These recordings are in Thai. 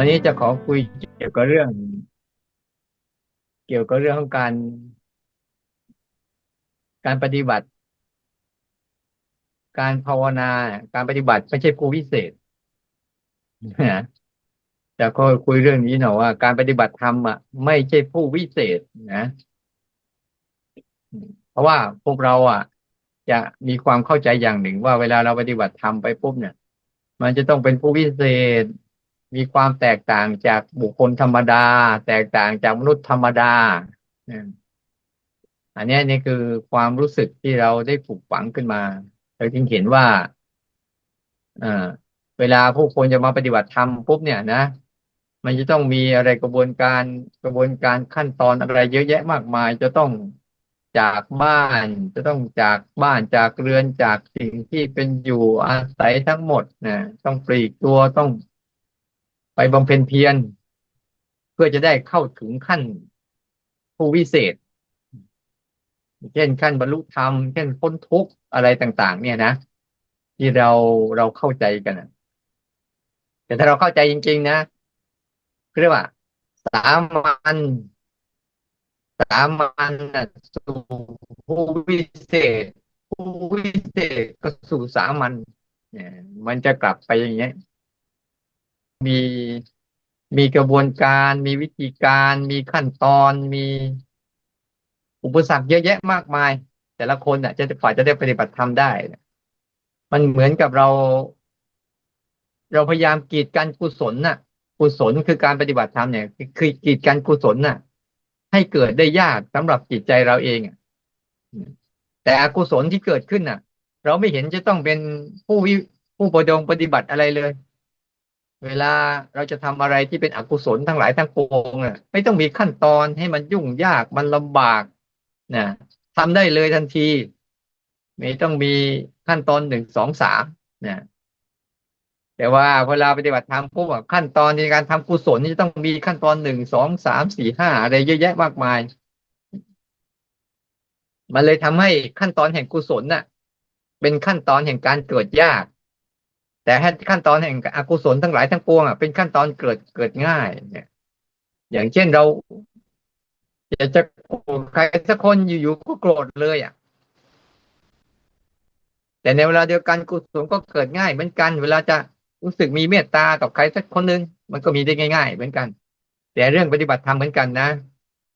วันนี้จะขอคุยเกี่ยวกับเรื่อง เกี่ยวกับเรื่องของการ การปฏิบัติ การภาวนา การปฏิบัติไม่ใช่ผู้วิเศษนะจะขอคุยเรื่องนี้หน่อยว่า การปฏิบัติธรรมอะไม่ใช่ผู้วิเศษนะเพราะว่าพวกเราอะ จะมีความเข้าใจอย่างหนึ่งว่าเวลาเราปฏิบัติธรรมไปปุ๊บเนี่ย มันจะต้องเป็นผู้วิเศษ มีความแตกต่างจากบุคคลธรรมดา แตกต่างจากมนุษย์ธรรมดาอันนี้นี่คือความรู้สึกที่เราได้ปลูกฝังขึ้นมาเราจึงเห็นว่าอ่าเวลาผู้คนจะมาปฏิบัติธรรมปุ๊บเนี่ยนะ มันจะต้องมีอะไรกระบวนการกระบวนการขั้นตอนอะไรเยอะแยะมากมาย จะต้องจากบ้าน จะต้องจากบ้านจากเรือนจากสิ่งที่เป็นอยู่อาศัยทั้งหมดนะต้องปลีกตัวต้อง ไปบำเพ็ญเพียรเพื่อจะได้เข้าถึงขั้นผู้วิเศษ เช่นขั้นบรรลุธรรมเช่นพ้นทุกข์อะไรต่าง ๆ เนี่ยนะที่เราเราเข้าใจกันแต่ถ้าเราเข้าใจจริง ๆ นะเรียกว่า สามัญสามัญสู่ผู้วิเศษ ผู้วิเศษก็สู่สามัญเนี่ยมันจะกลับไปอย่างเงี้ย มีมีกระบวนการ มีวิธีการ มีขั้นตอนมีอุปสรรคเยอะแยะมากมาย แต่ละคนอะจะฝ่ายจะได้ปฏิบัติธรรมได้มันเหมือนกับเรา เราพยายามกีดกันกุศลน่ะ กุศลคือการปฏิบัติธรรมเนี่ยคือกีดกันกุศลน่ะ ให้เกิดได้ยากสำหรับจิตใจเราเองอะแต่อกุศลที่เกิดขึ้นน่ะ เราไม่เห็นจะต้องเป็นผู้วิผู้ประดงปฏิบัติอะไรเลย เวลาเราจะทำอะไรที่เป็นอกุศลทั้งหลายทั้งปวงน่ะไม่ต้องมีขั้นตอนให้มันยุ่งยากมันลำบากนะทำได้เลยทันที ไม่ต้องมีขั้นตอนหนึ่งสองสามนะแต่ว่าเวลาปฏิบัติธรรมพวกขั้นตอนในการทำกุศลนี่จะต้องมีขั้นตอนหนึ่งสองสามสี่ห้าอะไรเยอะแยะมากมาย มันเลยทำให้ขั้นตอนแห่งกุศลน่ะ เป็นขั้นตอนแห่งการเกิดยาก แต่ขั้นตอนแห่งอกุศลทั้งหลายทั้งปวงอะเป็นขั้นตอนเกิดเกิดง่าย เนี่ย อย่างเช่นเราจะจะโกรธใครสักคนอยู่ๆก็โกรธเลยอะ แต่ในเวลาเดียวกันกุศลก็เกิดง่ายเหมือนกัน เวลาจะรู้สึกมีเมตตากับใครสักคนหนึ่งมันก็มีได้ง่าย ๆ เหมือนกัน แต่เรื่องปฏิบัติธรรมเหมือนกันนะ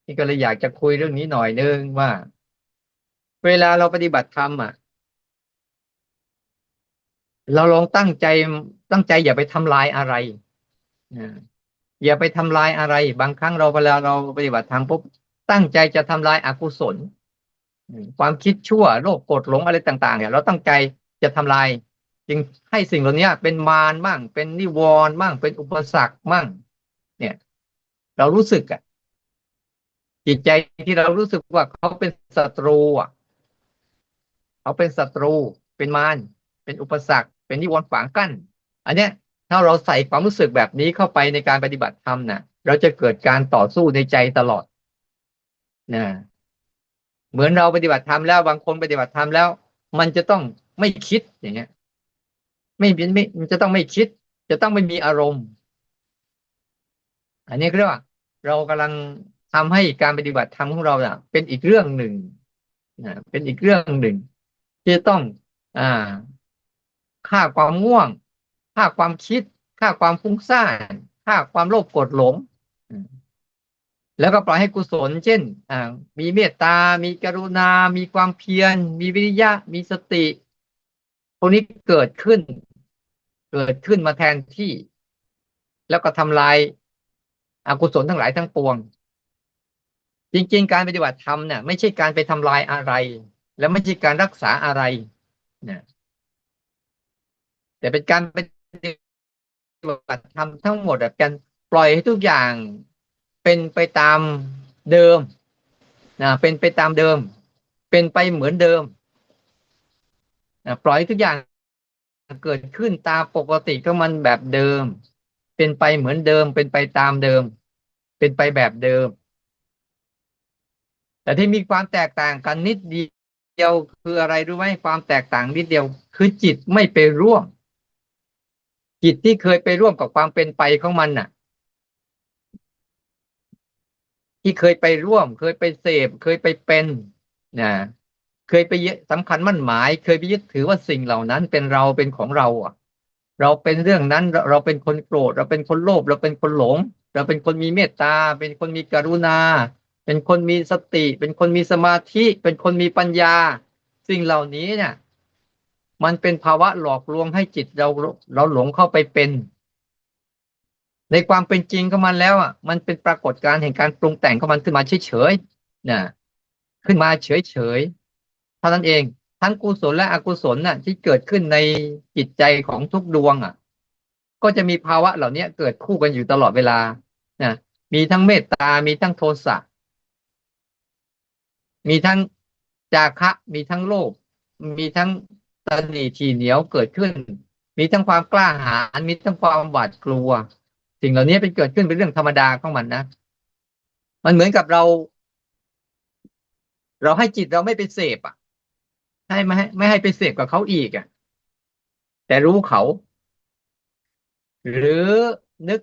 นี่ก็เลยอยากจะคุยเรื่องนี้หน่อยนึงว่า เวลาเราปฏิบัติธรรมอะ เราลองตั้งใจตั้งใจอย่าไปทำลายอะไรอย่าไปทำลายอะไร บางครั้งเราเวลาเราปฏิบัติธรรมปุ๊บตั้งใจจะทำลายอากุศลความคิดชั่วโลภโกรธหลงอะไรต่าง ๆ เนี่ย เราตั้งใจจะทำลาย จึงให้สิ่งเหล่านี้เป็นมารมั่งเป็นนิวรณ์มั่งเป็นอุปสรรคมั่งเนี่ย เรารู้สึกอะจิตใจที่เรารู้สึกว่าเขาเป็นศัตรูอะ เขาเป็นศัตรู เป็นมารเป็นอุปสรรค เป็นนิวรณ์ฝังกั้น อันเนี้ยถ้าเราใส่ความรู้สึกแบบนี้เข้าไปในการปฏิบัติธรรมนะ่ะ เราจะเกิดการต่อสู้ในใจตลอดนะเหมือนเราปฏิบัติธรรมแล้วบางคนปฏิบัติธรรมแล้ว มันจะต้องไม่คิดอย่างเงี้ย ไม่เป็นไม่มันจะต้องไม่คิด จะต้องไม่มีอารมณ์ อันนี้เรียกว่า เรากำลังทำให้การปฏิบัติธรรมของเราเน่ะ เป็นอีกเรื่องหนึ่งนะเป็นอีกเรื่องหนึ่งที่ต้อง อ่า ค่าความง่วงค่าความคิดค่าความฟุ้งซ่านค่าความโลภโกรธหลง แล้วก็ปล่อยให้กุศล เช่นมีเมตตา มีกรุณา มีความเพียร มีวิริยะ มีสติพวกนี้เกิดขึ้น เกิดขึ้นมาแทนที่ แล้วก็ทำลายอากุศลทั้งหลายทั้งปวง จริง ๆ การปฏิบัติธรรมเนี่ยไม่ใช่การไปทำลายอะไร และไม่ใช่การรักษาอะไรเนี่ย แต่เป็นการปฏิบัติธรรมทั้งหมดแบบการปล่อยให้ทุกอย่างเป็นไปตามเดิมนะเป็นไปตามเดิม เป็นไปเหมือนเดิมนะปล่อยทุกอย่างเกิดขึ้นตามปกติก็มันแบบเดิม เป็นไปเหมือนเดิม เป็นไปตามเดิม เป็นไปแบบเดิม แต่ที่มีความแตกต่างกันนิดเดียวคืออะไรรู้ไหมความแตกต่างนิดเดียว คือจิตไม่ไปร่วม จิตที่เคยไปร่วมกับความเป็นไปของมันน่ะ ที่เคยไปร่วม เคยไปเสพ เคยไปเป็นนะเคยไปยึดสำคัญมั่นหมาย เคยไปยึดถือว่าสิ่งเหล่านั้นเป็นเราเป็นของเราอะ เราเป็นเรื่องนั้นเราเป็นคนโกรธ เราเป็นคนโลภเราเป็นคนหลง เราเป็นคนมีเมตตา เป็นคนมีกรุณา เป็นคนมีสติ เป็นคนมีสมาธิ เป็นคนมีปัญญา สิ่งเหล่านี้เนี่ย มันเป็นภาวะหลอกลวงให้จิตเราเราหลงเข้าไปเป็น ในความเป็นจริงของมันแล้วอะ มันเป็นปรากฏการณ์แห่งการปรุงแต่งของมันขึ้นมาเฉยๆนะขึ้นมาเฉยๆเท่านั้นเองทั้งกุศลและอกุศลน่ะ ที่เกิดขึ้นในจิตใจของทุกดวงอะ ก็จะมีภาวะเหล่านี้เกิดคู่กันอยู่ตลอดเวลานะมีทั้งเมตตา มีทั้งโทสะมีทั้งจาคะ มีทั้งโลภมีทั้ง ตนีทีเหนียวเกิดขึ้น มีทั้งความกล้าหาญมีทั้งความหวาดกลัว สิ่งเหล่านี้เป็นเกิดขึ้นเป็นเรื่องธรรมดาของมันนะมันเหมือนกับเรา เราให้จิตเราไม่ไปเสพอะ ให้ไม่ให้ไม่ให้ไปเสพกับเขาอีกอะ แต่รู้เขา หรือนึก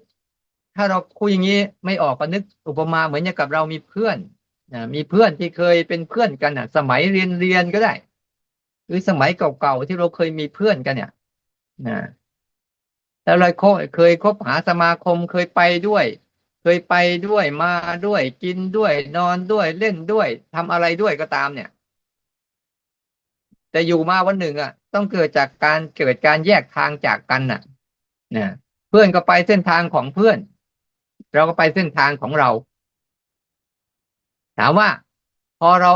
ถ้าเราคุยอย่างนี้ไม่ออกก็นึกอุปมาเหมือนอย่างกับเรามีเพื่อนนะมีเพื่อนที่เคยเป็นเพื่อนกันอะ สมัยเรียนเรียนก็ได้ หรือสมัยเก่าๆที่เราเคยมีเพื่อนกันเนี่ยนะแล้วเราเคยคบหาสมาคมเคยไปด้วย เคยไปด้วยมาด้วย กินด้วย นอนด้วยเล่นด้วยทำอะไรด้วยก็ตามเนี่ย แต่อยู่มาวันหนึ่งอะ ต้องเกิดจากการเกิดการแยกทางจากกันน่ะนะเพื่อนก็ไปเส้นทางของเพื่อน เราก็ไปเส้นทางของเรา ถามว่า พอเรา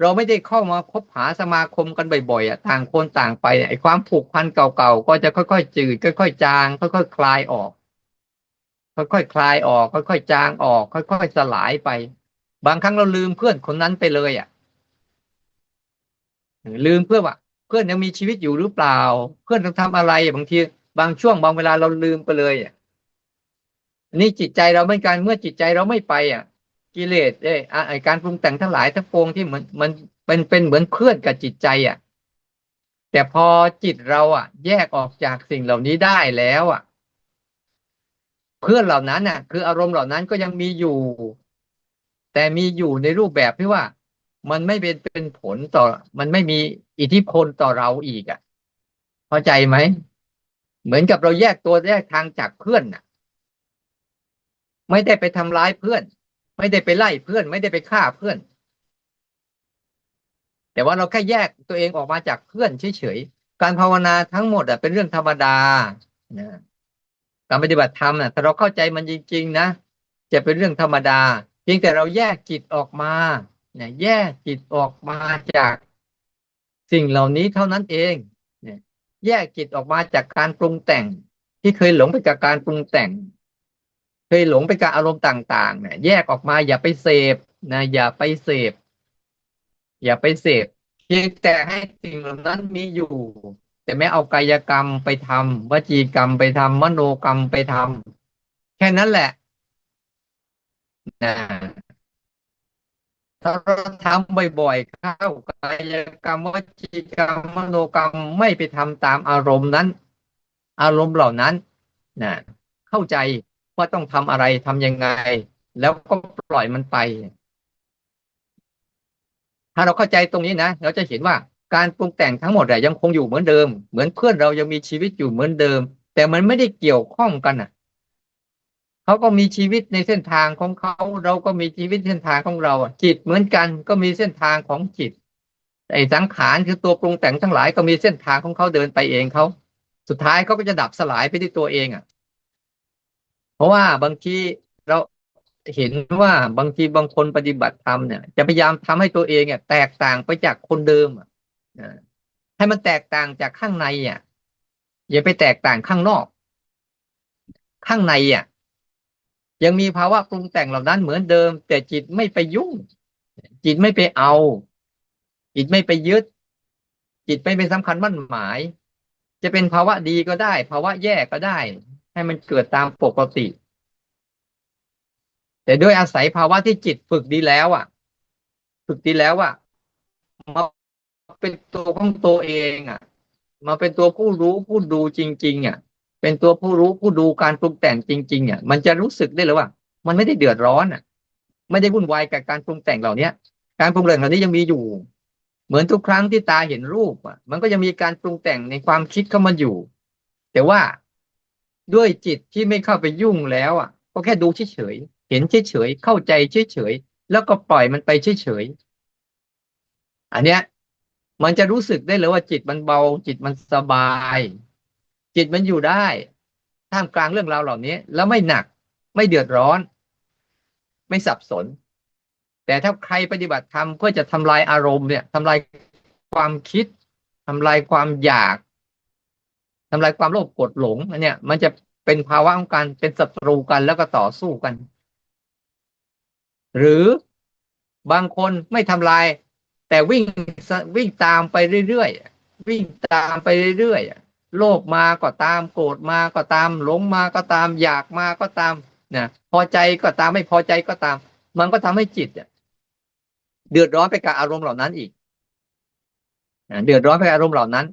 เราไม่ได้เข้ามาคบหาสมาคมกันบ่อยๆอะต่างคนต่างไปไอ้ความผูกพันเก่าๆก็จะค่อยๆจืดค่อยๆจาง ค่อยๆคลายออก ค่อยๆคลายออก ค่อยๆจางออก ค่อยๆสลายไป บางครั้งเราลืมเพื่อนคนนั้นไปเลยอะลืมเพื่อนว่าเพื่อนยังมีชีวิตอยู่หรือเปล่า เพื่อนต้องทำอะไรบางทีบางช่วงบางเวลาเราลืมไปเลยอะนี่จิตใจเราเหมือนกันเมื่อจิตใจเราไม่ไปอะ กิเลสเอ้ไอการปรุงแต่งทั้งหลายทั้งปวงที่เหมันมันเป็นเป็นเหมือนเพื่อนกับจิตใจอะ แต่พอจิตเราอะ แยกออกจากสิ่งเหล่านี้ได้แล้วอะ เพื่อนเหล่านั้นน่ะ คืออารมณ์เหล่านั้นก็ยังมีอยู่ แต่มีอยู่ในรูปแบบที่ว่า มันไม่เป็นเป็นผลต่อ มันไม่มีอิทธิพลต่อเราอีกอะเข้าใจไหมเหมือนกับเราแยกตัวแยกทางจากเพื่อนน่ะ ไม่ได้ไปทำร้ายเพื่อน ไม่ได้ไปไล่เพื่อน ไม่ได้ไปฆ่าเพื่อน แต่ว่าเราแค่แยกตัวเองออกมาจากเพื่อนเฉยๆการภาวนาทั้งหมดอะเป็นเรื่องธรรมดานะการปฏิบัติธรรมอะถ้าเราเข้าใจมันจริง ๆ นะจะเป็นเรื่องธรรมดาเพียงแต่เราแยกจิตออกมาเนี่ยแยกจิตออกมาจากสิ่งเหล่านี้เท่านั้นเองเนี่ยแยกจิตออกมาจากการปรุงแต่งที่เคยหลงไปกับการปรุงแต่ง เคยหลงไปกับอารมณ์ต่างๆเนี่ยแยกออกมาอย่าไปเสพนะอย่าไปเสพ อย่าไปเสพเพียงแต่ให้สิ่งเหล่านั้นมีอยู่ แต่ไม่เอากายกรรมไปทำวจีกรรมไปทำมโนกรรมไปทำแค่นั้นแหละนะถ้าเราทำบ่อยๆเข้ากายกรรมวจีกรรมมโนกรรมไม่ไปทำตามอารมณ์นั้น อารมณ์เหล่านั้นนะเข้าใจ ว่าต้องทำอะไรทำยังไง แล้วก็ปล่อยมันไป ถ้าเราเข้าใจตรงนี้นะเราจะเห็นว่าการปรุงแต่งทั้งหมดอะยังคงอยู่เหมือนเดิม เหมือนเพื่อนเรายังมีชีวิตอยู่เหมือนเดิม แต่มันไม่ได้เกี่ยวข้องกันอะเขาก็มีชีวิตในเส้นทางของเขาเราก็มีชีวิตเส้นทางของเราจิตเหมือนกันก็มีเส้นทางของจิตไอ้สังขารคือตัวปรุงแต่งทั้งหลายก็มีเส้นทางของเขาเดินไปเองเขาสุดท้ายเขาก็จะดับสลายไปที่ตัวเองอะ เพราะว่าบางทีเราเห็นว่าบางทีบางคนปฏิบัติธรรมเนี่ย จะพยายามทำให้ตัวเองเนี่ย แตกต่างไปจากคนเดิมอะให้มันแตกต่างจากข้างในอะอย่าไปแตกต่างข้างนอก ข้างในอะ ยังมีภาวะปรุงแต่งเหล่านั้นเหมือนเดิม แต่จิตไม่ไปยุ่ง จิตไม่ไปเอา จิตไม่ไปยึด จิตไม่ไปสำคัญมั่นหมาย จะเป็นภาวะดีก็ได้ ภาวะแย่ก็ได้ ให้มันเกิดตามปกติ แต่ด้วยอาศัยภาวะที่จิตฝึกดีแล้วอะ ฝึกดีแล้วอะมาเป็นตัวของตัวเองอะ มาเป็นตัวผู้รู้ผู้ดูจริง ๆอะ เป็นตัวผู้รู้ผู้ดูการปรุงแต่งจริงๆอะ มันจะรู้สึกได้เลยว่า มันไม่ได้เดือดร้อนอะ ไม่ได้วุ่นวายกับการปรุงแต่งเหล่าเนี้ย การปรุงแต่งเหล่านี้ยังมีอยู่ เหมือนทุกครั้งที่ตาเห็นรูปอะ มันก็ยังมีการปรุงแต่งในความคิดเข้ามาอยู่ แต่ว่า ด้วยจิตที่ไม่เข้าไปยุ่งแล้วอะ ก็แค่ดูเฉยๆเห็นเฉยๆเข้าใจเฉยๆแล้วก็ปล่อยมันไปเฉยๆอันเนี้ย มันจะรู้สึกได้เลยว่าจิตมันเบา จิตมันสบาย จิตมันอยู่ได้ท่ามกลางเรื่องราวเหล่านี้ แล้วไม่หนัก ไม่เดือดร้อน ไม่สับสน แต่ถ้าใครปฏิบัติธรรมเพื่อจะทำลายอารมณ์เนี่ยทำลายความคิดทำลายความอยาก ทำลายความโลภโกรธหลงอันเนี้ยมันจะเป็นภาวะของการเป็นศัตรูกันแล้วก็ต่อสู้กัน หรือบางคนไม่ทำลาย แต่วิ่งวิ่งตามไปเรื่อยๆวิ่งตามไปเรื่อยๆโลภมาก็ตาม โกรธมาก็ตามหลงมาก็ตาม อยากมาก็ตามนะพอใจก็ตามไม่พอใจก็ตาม มันก็ทำให้จิตเดือดร้อนไปกับอารมณ์เหล่านั้นอีกเดือดร้อนไปอารมณ์เหล่านั้น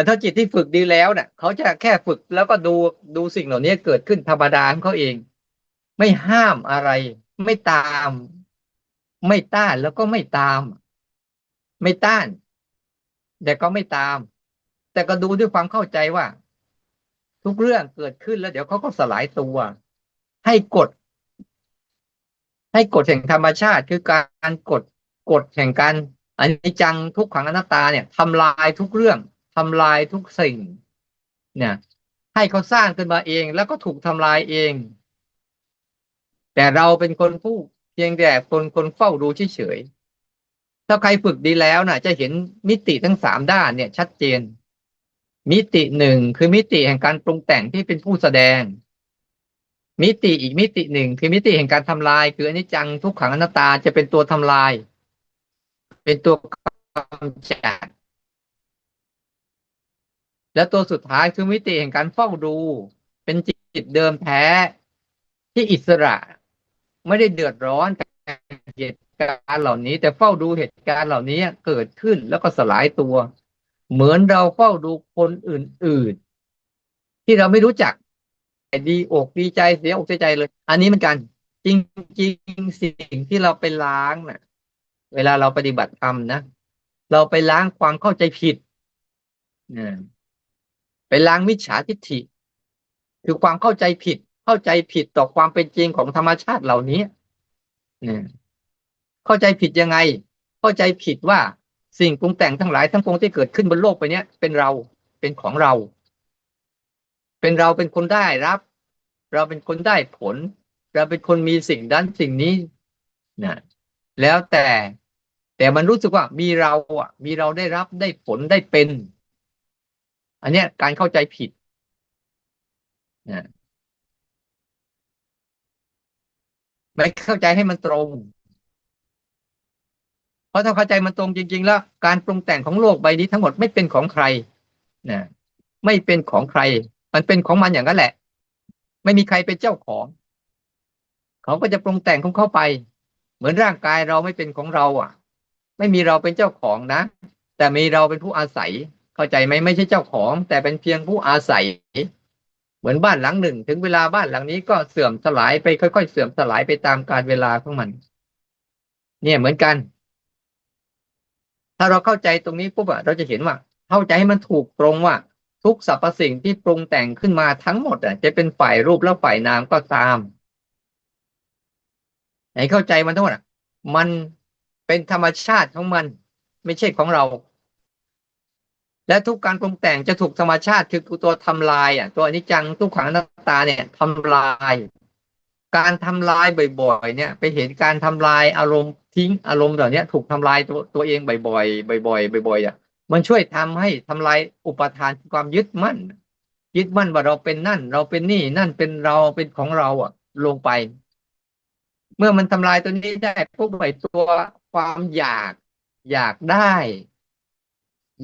แต่ถ้าจิตที่ฝึกดีแล้วเนี่ยเขาจะแค่ฝึกแล้วก็ดูดูสิ่งเหล่านี้เกิดขึ้นธรรมดาของเขาเอง ไม่ห้ามอะไร ไม่ตาม ไม่ต้านแล้วก็ไม่ตาม ไม่ต้าน แต่ก็ไม่ตาม แต่ก็ดูด้วยความเข้าใจว่า ทุกเรื่องเกิดขึ้นแล้ว เดี๋ยวเขาก็สลายตัว ให้กฎให้กฎแห่งธรรมชาติคือการกฎกฎแห่งการอันนี้จังทุกขังอนัตตาเนี่ยทำลายทุกเรื่องำลายทุกสิ่ง เนี่ย ให้เขาสร้างขึ้นมาเอง แล้วก็ถูกทำลายเอง แต่เราเป็นคนผู้เพียงแต่คนคนเฝ้าดูเฉยๆถ้าใครฝึกดีแล้วนะ่ะ จะเห็นมิติทั้งสามด้านเนี่ย ชัดเจน มิติหนึ่งคือมิติแห่งการปรุงแต่งที่เป็นผู้แสดง มิติอีกมิติหนึ่งคือมิติแห่งการทำลาย คืออนิจจังทุกขังอนัตตาจะเป็นตัวทำลาย เป็นตัวกำจัด และตัวสุดท้ายคือมิติแห่งการเฝ้าดู เป็นจิตเดิมแท้ ที่อิสระ ไม่ได้เดือดร้อนกับเหตุการณ์เหล่านี้ แต่เฝ้าดูเหตุการณ์เหล่านี้เกิดขึ้นแล้วก็สลายตัว เหมือนเราเฝ้าดูคนอื่น ๆ ที่เราไม่รู้จักดีอกดีใจเสียอกเสียใจเลย อันนี้เหมือนกันจริงๆสิ่งที่เราไปล้างนะ่ะ เวลาเราปฏิบัติธรรมนะ เราไปล้างความเข้าใจผิดนะ ไปล้างมิจฉาทิฏฐิ คือความเข้าใจผิดเข้าใจผิดต่อความเป็นจริงของธรรมชาติเหล่านี้เนะเข้าใจผิดยังไง เข้าใจผิดว่าสิ่งปรุงแต่งทั้งหลายทั้งปวงที่เกิดขึ้นบนโลกไปเนี้ยเป็นเราเป็นของเรา เป็นเราเป็นคนได้รับ เราเป็นคนได้ผล เราเป็นคนมีสิ่งนั้นสิ่งนี้นะแล้วแต่แต่มันรู้สึกว่ามีเราอะ มีเราได้รับได้ผลได้เป็น อันเนี้ยการเข้าใจผิดนะไม่เข้าใจให้มันตรง เพราะถ้าเข้าใจมันตรงจริง ๆ แล้ว การปรุงแต่งของโลกใบนี้ทั้งหมดไม่เป็นของใครนะไม่เป็นของใคร มันเป็นของมันอย่างนั้นแหละ ไม่มีใครเป็นเจ้าของ เขาก็จะปรุงแต่งของเขาไป เหมือนร่างกายเราไม่เป็นของเรา อะ ไม่มีเราเป็นเจ้าของนะ แต่มีเราเป็นผู้อาศัย เข้าใจไหมไม่ใช่เจ้าของ แต่เป็นเพียงผู้อาศัย เหมือนบ้านหลังหนึ่ง ถึงเวลาบ้านหลังนี้ก็เสื่อมสลายไปค่อยๆเสื่อมสลายไปตามกาลเวลาของมัน เนี่ยเหมือนกัน ถ้าเราเข้าใจตรงนี้ปุ๊บอะเราจะเห็นว่า เข้าใจให้มันถูกตรงว่า ทุกสรรพสิ่งที่ปรุงแต่งขึ้นมาทั้งหมดอะจะเป็นฝ่ายรูปแล้วฝ่ายนามก็ตามให้เข้าใจมันทั้งหมดมันเป็นธรรมชาติของมัน ไม่ใช่ของเรา และทุกการปรุงแต่งจะถูกธรรมชาติคือตัวทำลายอะตัวอนิจจังทุกขังอนัตตาเนี่ยทำลาย การทำลายบ่อยๆ เนี่ย ไปเห็นการทำลายอารมณ์ทิ้งอารมณ์เหล่านี้ถูกทำลายตัวตัวเองบ่อยๆบ่อยๆบ่อยๆอะมันช่วยทำให้ทำลายอุปทานความยึดมั่น ยึดมั่นว่าเราเป็นนั่น เราเป็นนี่นั่นเป็นเราเป็นของเราอะ ลงไป เมื่อมันทำลายตัวนี้ได้พวกใบตัวความอยาก อยากได้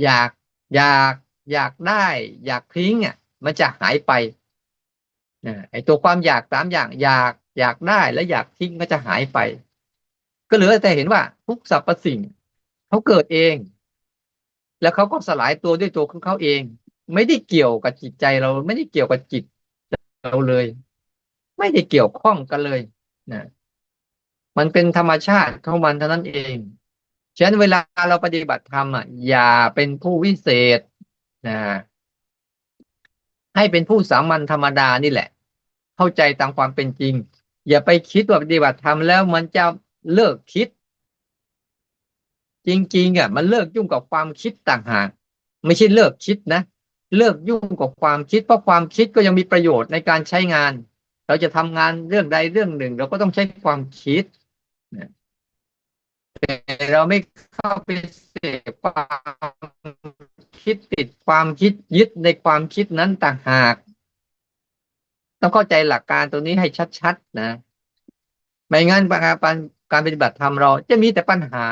อยาก อยากอยากได้ อยากทิ้งอะมันจะหายไปไอตัวความอยากสามอย่างอยากอยากได้และอยากทิ้งก็จะหายไป ก็เหลือแต่เห็นว่า ทุกสรรพสิ่งเขาเกิดเอง แล้วเขาก็สลายตัวด้วยตัวของเขาเอง ไม่ได้เกี่ยวกับจิตใจเราไม่ได้เกี่ยวกับจิตเราเลย ไม่ได้เกี่ยวข้องกันเลยนะมันเป็นธรรมชาติของมันเท่านั้นเอง ฉะนั้นเวลาเราปฏิบัติธรรมอะอย่าเป็นผู้วิเศษนะให้เป็นผู้สามัญธรรมดานี่แหละ เข้าใจตามความเป็นจริง อย่าไปคิดว่าปฏิบัติธรรมแล้วมันจะเลิกคิด จริง ๆอะมันเลิกยุ่งกับความคิดต่างหากไม่ใช่เลิกคิดนะเลิกยุ่งกับความคิด เพราะความคิดก็ยังมีประโยชน์ในการใช้งาน เราจะทำงานเรื่องใดเรื่องหนึ่ง เราก็ต้องใช้ความคิด เราไม่เข้าไปเสพความคิดติดความคิดยึดในความคิดนั้นต่างหาก ต้องเข้าใจหลักการตัวนี้ให้ชัดๆนะไม่งั้นการการปฏิบัติธรรมเราจะมีแต่ปัญหา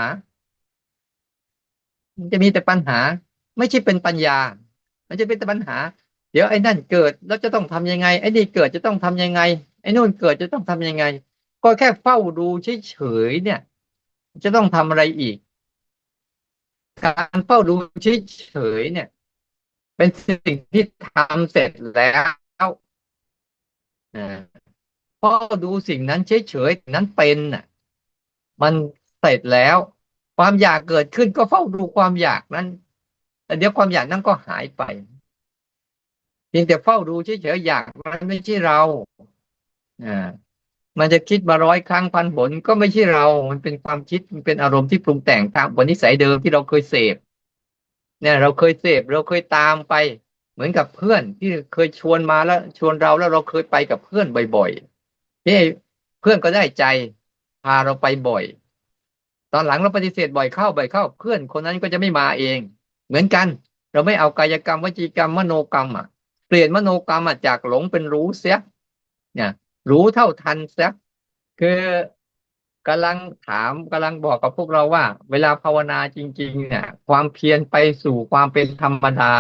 จะมีแต่ปัญหา ไม่ใช่เป็นปัญญา มันจะเป็นแต่ปัญหา เดี๋ยวไอ้นั่นเกิดแล้วจะต้องทำยังไง ไอ้นี่เกิดจะต้องทำยังไง ไอ้นู่นเกิดจะต้องทำยังไง ก็แค่เฝ้าดูเฉยๆเนี่ย จะต้องทำอะไรอีก การเฝ้าดูเฉยๆเนี่ย เป็นสิ่งที่ทำเสร็จแล้วเฝ้าดูสิ่งนั้นเฉยๆนั้นเป็นน่ะ มันเสร็จแล้ว ความอยากเกิดขึ้นก็เฝ้าดูความอยากนั้นแต่เดี๋ยวความอยากนั้นก็หายไปเพียงแต่เฝ้าดูเฉยๆอยากมันไม่ใช่เราอ่า มันจะคิดมาร้อยครั้งพันผลก็ไม่ใช่เรา มันเป็นความคิด มันเป็นอารมณ์ที่ปรุงแต่งตามบนนิสัยเดิมที่เราเคยเสพ เนี่ยเราเคยเสพเราเคยตามไป เหมือนกับเพื่อนที่เคยชวนมาแล้วชวนเราแล้วเราเคยไปกับเพื่อนบ่อยๆนี่เพื่อนก็ได้ใจพาเราไปบ่อย ตอนหลังเราปฏิเสธบ่อยเข้าบ่อยเข้า เพื่อนคนนั้นก็จะไม่มาเอง เหมือนกัน เราไม่เอากายกรรมวจีกรรมมโนกรรมอะเปลี่ยนมโนกรรมจากหลงเป็นรู้เสียเนี่ย รู้เท่าทันเสียคือกำลังถามกำลังบอกกับพวกเราว่า เวลาภาวนาจริง ๆ เนี่ย ความเพียรไปสู่ความเป็นธรรมดา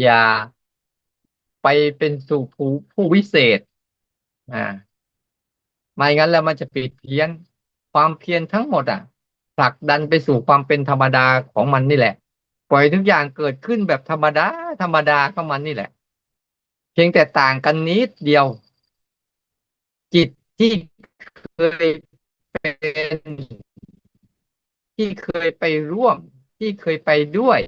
อย่าไปเป็นสู่ผู้ผู้วิเศษอ่าไม่งั้นแล้วมันจะปิดเพี้ยนความเพียรทั้งหมดอะผลักดันไปสู่ความเป็นธรรมดาของมันนี่แหละ ปล่อยทุกอย่างเกิดขึ้นแบบธรรมดา ธรรมดาของมันนี่แหละ เพียงแต่ต่างกันนิดเดียว ที่เคยเป็นที่เคยไปร่วม ที่เคยไปด้วย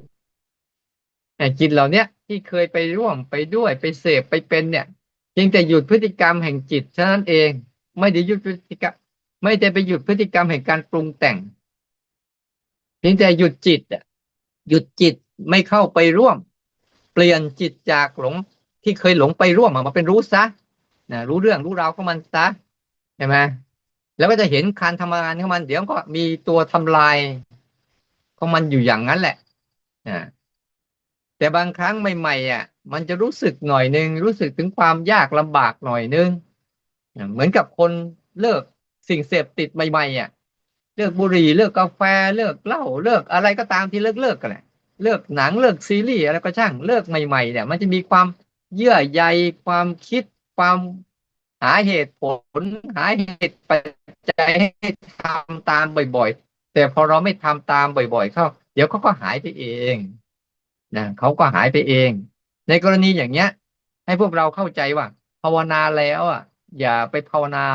จิตเหล่านี้ที่เคยไปร่วมไปด้วย ไปเสพไปเป็นเนี่ยเพียงแต่หยุดพฤติกรรมแห่งจิตเท่านั้นเอง ไม่ได้หยุดพฤติกรรม ไม่ได้ไปหยุดพฤติกรรมแห่งการปรุงแต่ง เพียงแต่หยุดจิตอะหยุดจิตไม่เข้าไปร่วม เปลี่ยนจิตจากหลงที่เคยหลงไปร่วมมาเป็นรู้ซะนะรู้เรื่องรู้ราวของมันซะ ใช่ไหมแล้วก็จะเห็นการทำงานของมัน เดี๋ยวก็มีตัวทำลายของมันอยู่อย่างนั้นแหละนะแต่บางครั้งใหม่ๆอะ มันจะรู้สึกหน่อยนึงรู้สึกถึงความยากลำบากหน่อยนึงเหมือนกับคนเลิกสิ่งเสพติดใหม่ๆอะ เลิกบุหรี่เลิกกาแฟเลิกเหล้าเลิกอะไรก็ตามที่เลิกเลิกกันแหละเลิกหนังเลิกซีรีส์อะไรก็ช่างเลิกใหม่ๆเนี่ยมันจะมีความเยื่อใยความคิดความ หาเหตุผล หาเหตุปัจจัยให้ทำตามบ่อยๆ แต่พอเราไม่ทำตามบ่อยๆ เข้า เดี๋ยวเขาก็หายไปเองนะเขาก็หายไปเอง ในกรณีอย่างเนี้ย ให้พวกเราเข้าใจว่า ภาวนาแล้วอะ อย่าไปภาวนา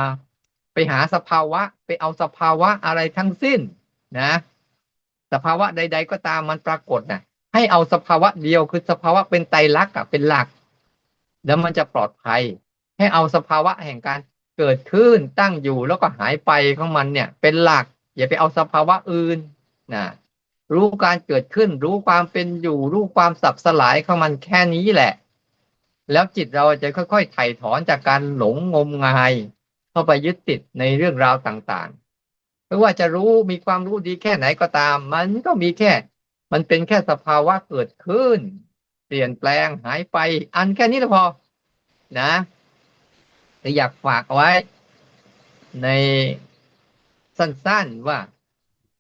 ไปหาสภาวะ ไปเอาสภาวะอะไรทั้งสิ้น นะ สภาวะใด ๆ ก็ตามมันปรากฏนะให้เอาสภาวะเดียวคือสภาวะเป็นไตรลักษณ์เป็นหลัก แล้วมันจะปลอดภัย ให้เอาสภาวะแห่งการเกิดขึ้นตั้งอยู่แล้วก็หายไปของมันเนี่ย เป็นหลัก อย่าไปเอาสภาวะอื่นนะรู้การเกิดขึ้น รู้ความเป็นอยู่ รู้ความสับสลายของมันแค่นี้แหละ แล้วจิตเราจะค่อยๆไถ่ถอนจากการหลงงมงาย เข้าไปยึดติดในเรื่องราวต่างๆไม่ว่าจะรู้มีความรู้ดีแค่ไหนก็ตาม มันก็มีแค่ มันเป็นแค่สภาวะเกิดขึ้น เปลี่ยนแปลงหายไป อันแค่นี้พอ นะ อยากฝากเอาไว้ ในสั้นๆว่า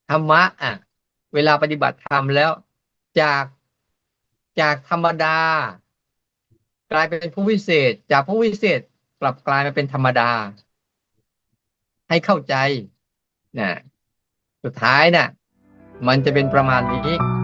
ธรรมะอะ เวลาปฏิบัติธรรมแล้ว จากจากธรรมดา กลายเป็นผู้วิเศษ จากผู้วิเศษกลับกลายมาเป็นธรรมดา ให้เข้าใจนะสุดท้ายนะ่ะ มันจะเป็นประมาณนี้